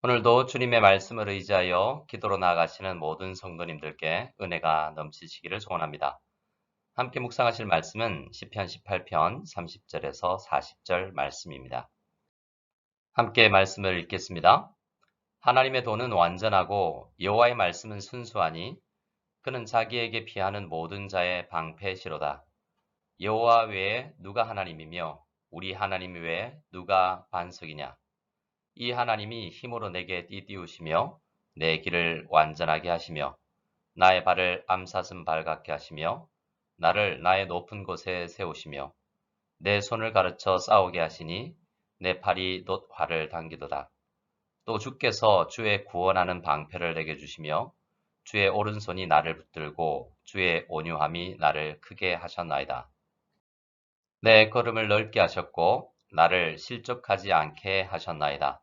오늘도 주님의 말씀을 의지하여 기도로 나아가시는 모든 성도님들께 은혜가 넘치시기를 소원합니다. 함께 묵상하실 말씀은 시편 18편 30절에서 40절 말씀입니다. 함께 말씀을 읽겠습니다. 하나님의 도는 완전하고 여호와의 말씀은 순수하니 그는 자기에게 피하는 모든 자의 방패시로다. 여호와 외에 누가 하나님이며 우리 하나님 외에 누가 반석이냐? 이 하나님이 힘으로 내게 띠띠우시며 내 길을 완전하게 하시며 나의 발을 암사슴 발 같게 하시며 나를 나의 높은 곳에 세우시며 내 손을 가르쳐 싸우게 하시니 내 팔이 놋 활을 당기도다. 또 주께서 주의 구원하는 방패를 내게 주시며 주의 오른손이 나를 붙들고 주의 온유함이 나를 크게 하셨나이다. 내 걸음을 넓게 하셨고 나를 실족하지 않게 하셨나이다.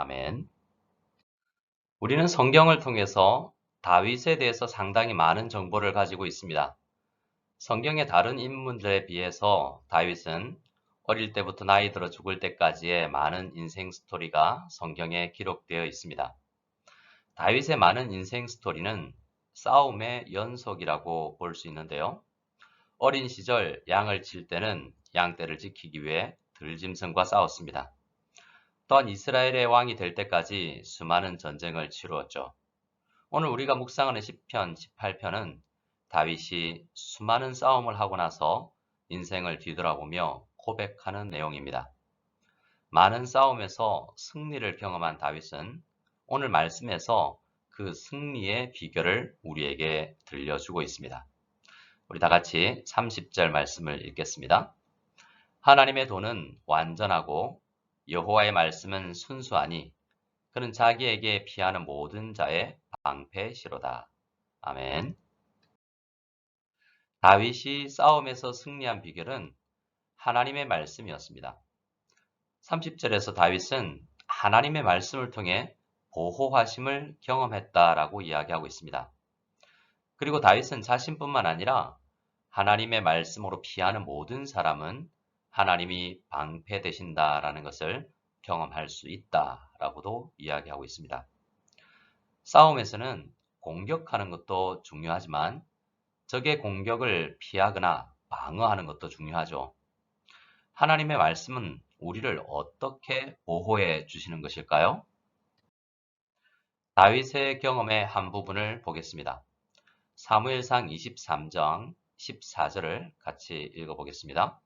아멘. 우리는 성경을 통해서 다윗에 대해서 상당히 많은 정보를 가지고 있습니다. 성경의 다른 인물들에 비해서 다윗은 어릴 때부터 나이 들어 죽을 때까지의 많은 인생 스토리가 성경에 기록되어 있습니다. 다윗의 많은 인생 스토리는 싸움의 연속이라고 볼 수 있는데요. 어린 시절 양을 칠 때는 양떼를 지키기 위해 들짐승과 싸웠습니다. 또한 이스라엘의 왕이 될 때까지 수많은 전쟁을 치루었죠. 오늘 우리가 묵상하는 10편, 18편은 다윗이 수많은 싸움을 하고 나서 인생을 뒤돌아보며 고백하는 내용입니다. 많은 싸움에서 승리를 경험한 다윗은 오늘 말씀에서 그 승리의 비결을 우리에게 들려주고 있습니다. 우리 다 같이 30절 말씀을 읽겠습니다. 하나님의 도는 완전하고 여호와의 말씀은 순수하니 그는 자기에게 피하는 모든 자의 방패시로다. 아멘. 다윗이 싸움에서 승리한 비결은 하나님의 말씀이었습니다. 30절에서 다윗은 하나님의 말씀을 통해 보호하심을 경험했다라고 이야기하고 있습니다. 그리고 다윗은 자신뿐만 아니라 하나님의 말씀으로 피하는 모든 사람은 하나님이 방패되신다라는 것을 경험할 수 있다라고도 이야기하고 있습니다. 싸움에서는 공격하는 것도 중요하지만 적의 공격을 피하거나 방어하는 것도 중요하죠. 하나님의 말씀은 우리를 어떻게 보호해 주시는 것일까요? 다윗의 경험의 한 부분을 보겠습니다. 사무엘상 23장 14절을 같이 읽어보겠습니다.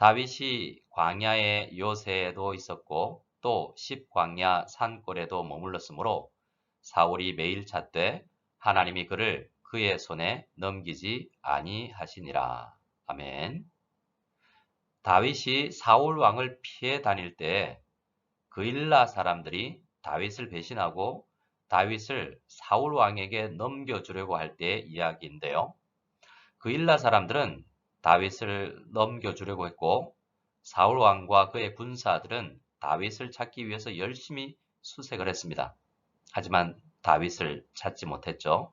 다윗이 광야의 요새에도 있었고 또 십광야 산골에도 머물렀으므로 사울이 매일 찾되 하나님이 그를 그의 손에 넘기지 아니하시니라. 아멘. 다윗이 사울 왕을 피해 다닐 때 그일라 사람들이 다윗을 배신하고 다윗을 사울 왕에게 넘겨주려고 할 때의 이야기인데요. 그일라 사람들은 다윗을 넘겨주려고 했고 사울 왕과 그의 군사들은 다윗을 찾기 위해서 열심히 수색을 했습니다. 하지만 다윗을 찾지 못했죠.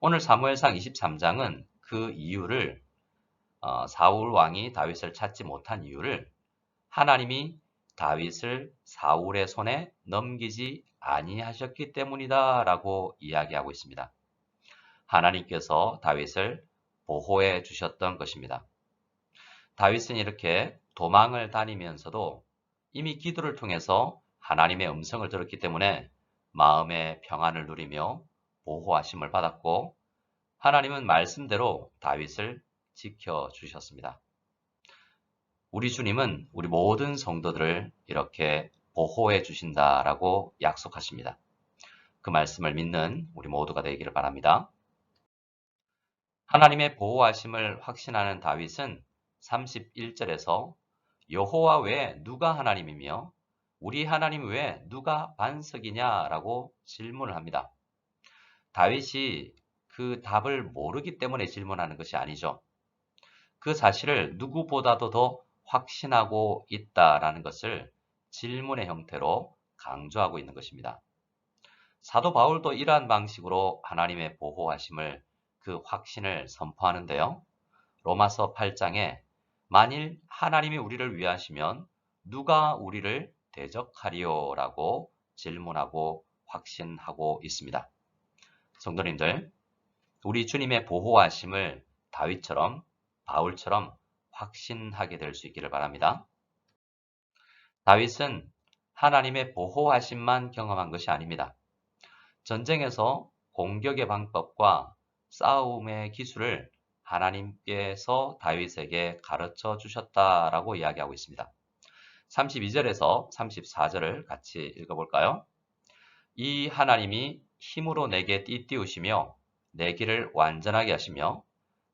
오늘 사무엘상 23장은 그 이유를 어, 사울 왕이 다윗을 찾지 못한 이유를 하나님이 다윗을 사울의 손에 넘기지 아니하셨기 때문이다라고 이야기하고 있습니다. 하나님께서 다윗을 보호해 주셨던 것입니다. 다윗은 이렇게 도망을 다니면서도 이미 기도를 통해서 하나님의 음성을 들었기 때문에 마음의 평안을 누리며 보호하심을 받았고 하나님은 말씀대로 다윗을 지켜 주셨습니다. 우리 주님은 우리 모든 성도들을 이렇게 보호해 주신다라고 약속하십니다. 그 말씀을 믿는 우리 모두가 되기를 바랍니다. 하나님의 보호하심을 확신하는 다윗은 31절에서 여호와 외에 누가 하나님이며 우리 하나님 외에 누가 반석이냐라고 질문을 합니다. 다윗이 그 답을 모르기 때문에 질문하는 것이 아니죠. 그 사실을 누구보다도 더 확신하고 있다라는 것을 질문의 형태로 강조하고 있는 것입니다. 사도 바울도 이러한 방식으로 하나님의 보호하심을 그 확신을 선포하는데요. 로마서 8장에 만일 하나님이 우리를 위하시면 누가 우리를 대적하리요 라고 질문하고 확신하고 있습니다. 성도님들, 우리 주님의 보호하심을 다윗처럼 바울처럼 확신하게 될 수 있기를 바랍니다. 다윗은 하나님의 보호하심만 경험한 것이 아닙니다. 전쟁에서 공격의 방법과 싸움의 기술을 하나님께서 다윗에게 가르쳐 주셨다라고 이야기하고 있습니다. 32절에서 34절을 같이 읽어볼까요? 이 하나님이 힘으로 내게 띠띠우시며 내 길을 완전하게 하시며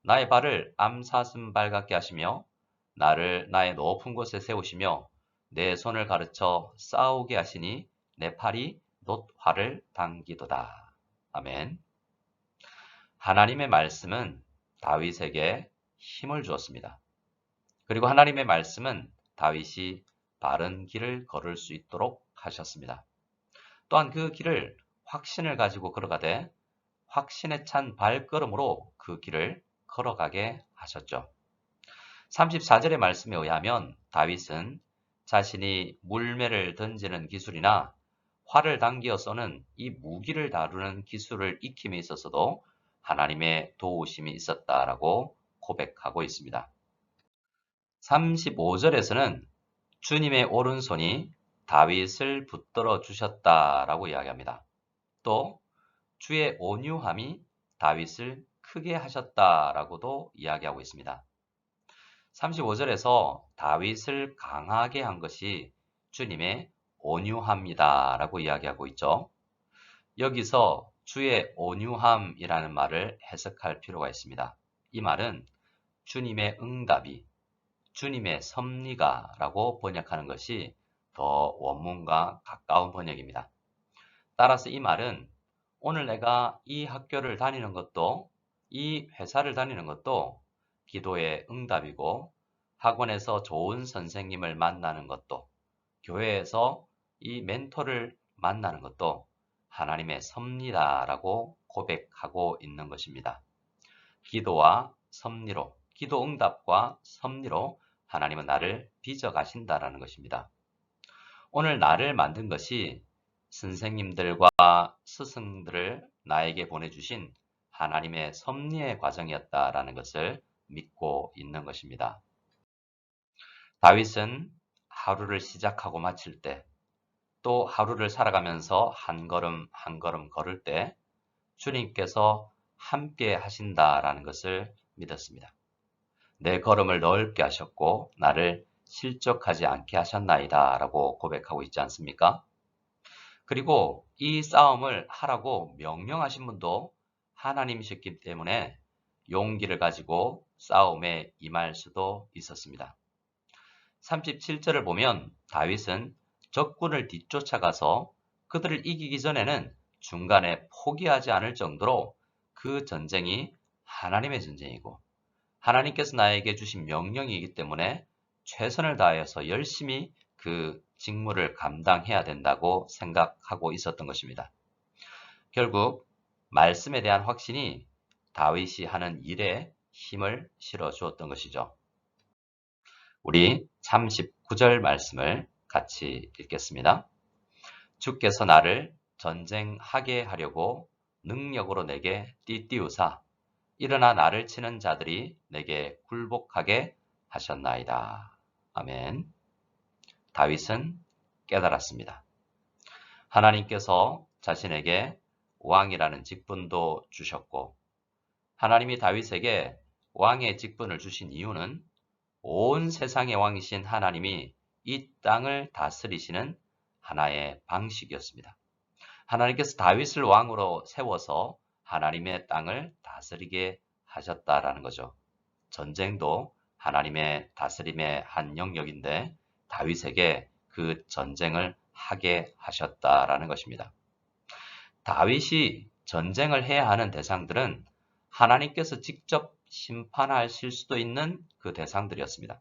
나의 발을 암사슴발 같게 하시며 나를 나의 높은 곳에 세우시며 내 손을 가르쳐 싸우게 하시니 내 팔이 놋화를 당기도다. 아멘. 하나님의 말씀은 다윗에게 힘을 주었습니다. 그리고 하나님의 말씀은 다윗이 바른 길을 걸을 수 있도록 하셨습니다. 또한 그 길을 확신을 가지고 걸어가되 확신에 찬 발걸음으로 그 길을 걸어가게 하셨죠. 34절의 말씀에 의하면 다윗은 자신이 물매를 던지는 기술이나 활을 당기어 쏘는 이 무기를 다루는 기술을 익힘에 있어서도 하나님의 도우심이 있었다라고 고백하고 있습니다. 35절에서는 주님의 오른손이 다윗을 붙들어 주셨다라고 이야기합니다. 또 주의 온유함이 다윗을 크게 하셨다라고도 이야기하고 있습니다. 35절에서 다윗을 강하게 한 것이 주님의 온유함이다라고 이야기하고 있죠. 여기서 주의 온유함이라는 말을 해석할 필요가 있습니다. 이 말은 주님의 응답이 주님의 섭리가 라고 번역하는 것이 더 원문과 가까운 번역입니다. 따라서 이 말은 오늘 내가 이 학교를 다니는 것도 이 회사를 다니는 것도 기도의 응답이고 학원에서 좋은 선생님을 만나는 것도 교회에서 이 멘토를 만나는 것도 하나님의 섭리다라고 고백하고 있는 것입니다. 기도와 섭리로, 기도 응답과 섭리로 하나님은 나를 빚어 가신다라는 것입니다. 오늘 나를 만든 것이 선생님들과 스승들을 나에게 보내주신 하나님의 섭리의 과정이었다라는 것을 믿고 있는 것입니다. 다윗은 하루를 시작하고 마칠 때, 또 하루를 살아가면서 한 걸음 한 걸음 걸을 때 주님께서 함께 하신다라는 것을 믿었습니다. 내 걸음을 넓게 하셨고 나를 실족하지 않게 하셨나이다 라고 고백하고 있지 않습니까? 그리고 이 싸움을 하라고 명령하신 분도 하나님이셨기 때문에 용기를 가지고 싸움에 임할 수도 있었습니다. 37절을 보면 다윗은 적군을 뒤쫓아가서 그들을 이기기 전에는 중간에 포기하지 않을 정도로 그 전쟁이 하나님의 전쟁이고 하나님께서 나에게 주신 명령이기 때문에 최선을 다해서 열심히 그 직무를 감당해야 된다고 생각하고 있었던 것입니다. 결국 말씀에 대한 확신이 다윗이 하는 일에 힘을 실어 주었던 것이죠. 우리 39절 말씀을 같이 읽겠습니다. 주께서 나를 전쟁하게 하려고 능력으로 내게 띠띠우사 일어나 나를 치는 자들이 내게 굴복하게 하셨나이다. 아멘. 다윗은 깨달았습니다. 하나님께서 자신에게 왕이라는 직분도 주셨고 하나님이 다윗에게 왕의 직분을 주신 이유는 온 세상의 왕이신 하나님이 이 땅을 다스리시는 하나의 방식이었습니다. 하나님께서 다윗을 왕으로 세워서 하나님의 땅을 다스리게 하셨다라는 거죠. 전쟁도 하나님의 다스림의 한 영역인데 다윗에게 그 전쟁을 하게 하셨다라는 것입니다. 다윗이 전쟁을 해야 하는 대상들은 하나님께서 직접 심판하실 수도 있는 그 대상들이었습니다.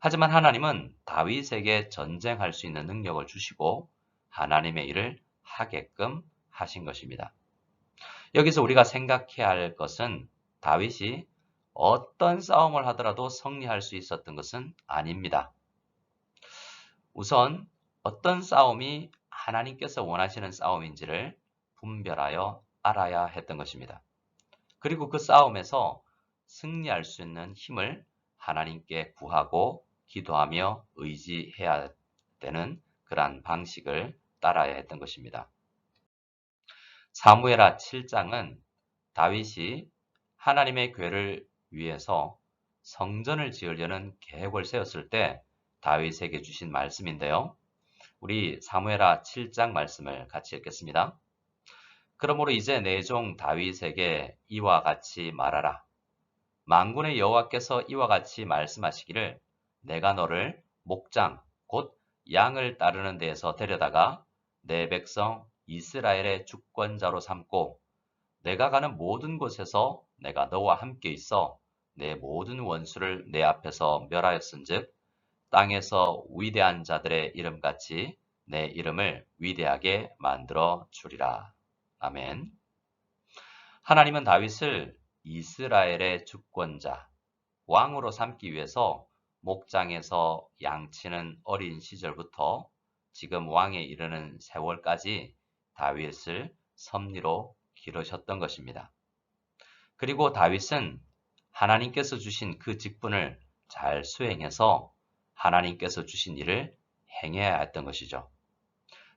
하지만 하나님은 다윗에게 전쟁할 수 있는 능력을 주시고 하나님의 일을 하게끔 하신 것입니다. 여기서 우리가 생각해야 할 것은 다윗이 어떤 싸움을 하더라도 승리할 수 있었던 것은 아닙니다. 우선 어떤 싸움이 하나님께서 원하시는 싸움인지를 분별하여 알아야 했던 것입니다. 그리고 그 싸움에서 승리할 수 있는 힘을 하나님께 구하고 기도하며 의지해야 되는 그러한 방식을 따라야 했던 것입니다. 사무엘하 7장은 다윗이 하나님의 괴를 위해서 성전을 지으려는 계획을 세웠을 때 다윗에게 주신 말씀인데요. 우리 사무엘하 7장 말씀을 같이 읽겠습니다. 그러므로 이제 내 종 다윗에게 이와 같이 말하라. 만군의 여호와께서 이와 같이 말씀하시기를 내가 너를 목장 곧 양을 따르는 데에서 데려다가 내 백성 이스라엘의 주권자로 삼고 내가 가는 모든 곳에서 내가 너와 함께 있어 내 모든 원수를 내 앞에서 멸하였은즉 땅에서 위대한 자들의 이름같이 내 이름을 위대하게 만들어 주리라. 아멘. 하나님은 다윗을 이스라엘의 주권자, 왕으로 삼기 위해서 목장에서 양치는 어린 시절부터 지금 왕에 이르는 세월까지 다윗을 섭리로 기르셨던 것입니다. 그리고 다윗은 하나님께서 주신 그 직분을 잘 수행해서 하나님께서 주신 일을 행해야 했던 것이죠.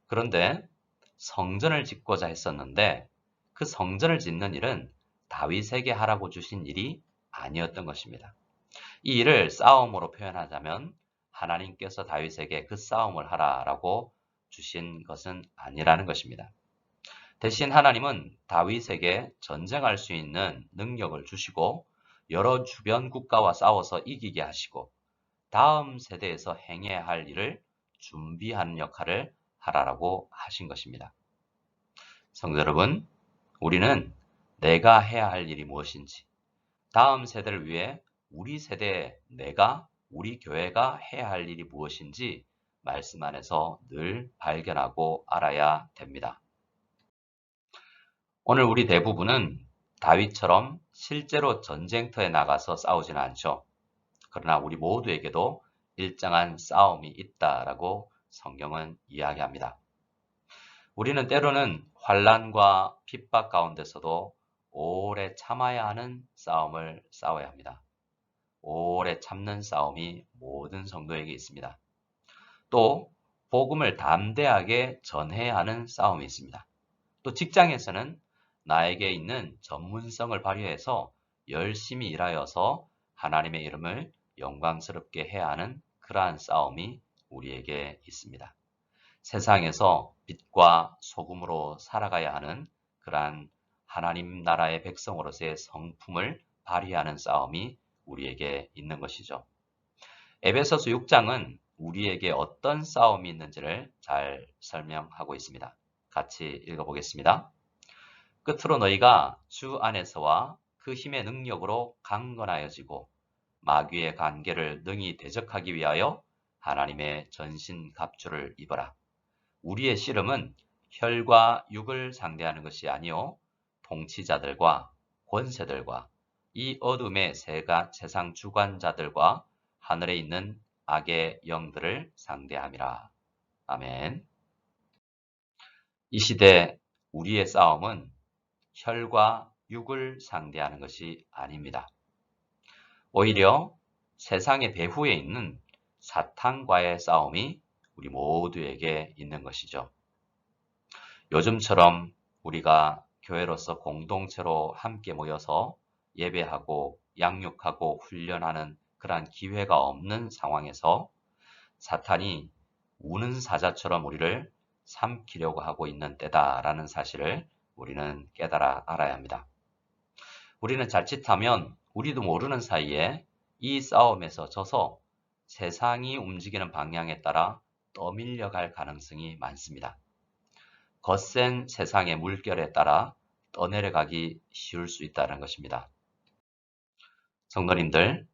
그런데 성전을 짓고자 했었는데 그 성전을 짓는 일은 다윗에게 하라고 주신 일이 아니었던 것입니다. 이 일을 싸움으로 표현하자면 하나님께서 다윗에게 그 싸움을 하라라고 주신 것은 아니라는 것입니다. 대신 하나님은 다윗에게 전쟁할 수 있는 능력을 주시고 여러 주변 국가와 싸워서 이기게 하시고 다음 세대에서 행해야 할 일을 준비하는 역할을 하라라고 하신 것입니다. 성도 여러분, 우리는 내가 해야 할 일이 무엇인지, 다음 세대를 위해 우리 세대에 내가, 우리 교회가 해야 할 일이 무엇인지 말씀 안에서 늘 발견하고 알아야 됩니다. 오늘 우리 대부분은 다윗처럼 실제로 전쟁터에 나가서 싸우지는 않죠. 그러나 우리 모두에게도 일정한 싸움이 있다라고 성경은 이야기합니다. 우리는 때로는 환란과 핍박 가운데서도 오래 참아야 하는 싸움을 싸워야 합니다. 오래 참는 싸움이 모든 성도에게 있습니다. 또 복음을 담대하게 전해야 하는 싸움이 있습니다. 또 직장에서는 나에게 있는 전문성을 발휘해서 열심히 일하여서 하나님의 이름을 영광스럽게 해야 하는 그러한 싸움이 우리에게 있습니다. 세상에서 빛과 소금으로 살아가야 하는 그러한 하나님 나라의 백성으로서의 성품을 발휘하는 싸움이 우리에게 있는 것이죠. 에베소서 6장은 우리에게 어떤 싸움이 있는지를 잘 설명하고 있습니다. 같이 읽어보겠습니다. 끝으로 너희가 주 안에서와 그 힘의 능력으로 강건하여지고 마귀의 관계를 능히 대적하기 위하여 하나님의 전신 갑주를 입어라. 우리의 씨름은 혈과 육을 상대하는 것이 아니요 통치자들과 권세들과 이 어둠의 세가 세상 주관자들과 하늘에 있는 악의 영들을 상대함이라. 아멘. 이 시대 우리의 싸움은 혈과 육을 상대하는 것이 아닙니다. 오히려 세상의 배후에 있는 사탄과의 싸움이 우리 모두에게 있는 것이죠. 요즘처럼 우리가 교회로서 공동체로 함께 모여서 예배하고 양육하고 훈련하는 그러한 기회가 없는 상황에서 사탄이 우는 사자처럼 우리를 삼키려고 하고 있는 때다라는 사실을 우리는 깨달아 알아야 합니다. 우리는 자칫하면 우리도 모르는 사이에 이 싸움에서 져서 세상이 움직이는 방향에 따라 떠밀려갈 가능성이 많습니다. 거센 세상의 물결에 따라 떠내려가기 쉬울 수 있다는 것입니다. 성도님들,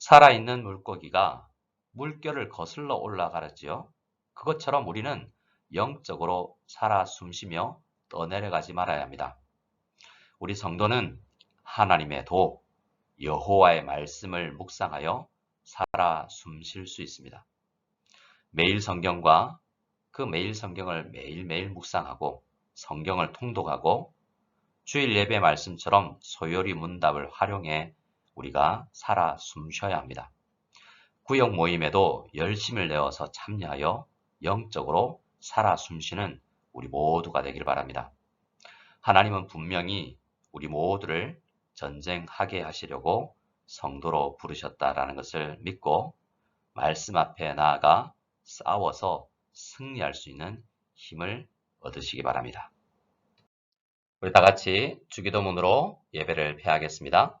살아있는 물고기가 물결을 거슬러 올라가지요. 그것처럼 우리는 영적으로 살아 숨쉬며 떠내려가지 말아야 합니다. 우리 성도는 하나님의 도, 여호와의 말씀을 묵상하여 살아 숨쉴 수 있습니다. 매일 성경과 그 매일 성경을 매일매일 묵상하고 성경을 통독하고 주일 예배 말씀처럼 소요리 문답을 활용해 우리가 살아 숨쉬어야 합니다. 구역 모임에도 열심을 내어서 참여하여 영적으로 살아 숨쉬는 우리 모두가 되길 바랍니다. 하나님은 분명히 우리 모두를 전쟁하게 하시려고 성도로 부르셨다라는 것을 믿고 말씀 앞에 나아가 싸워서 승리할 수 있는 힘을 얻으시기 바랍니다. 우리 다 같이 주기도문으로 예배를 폐하겠습니다.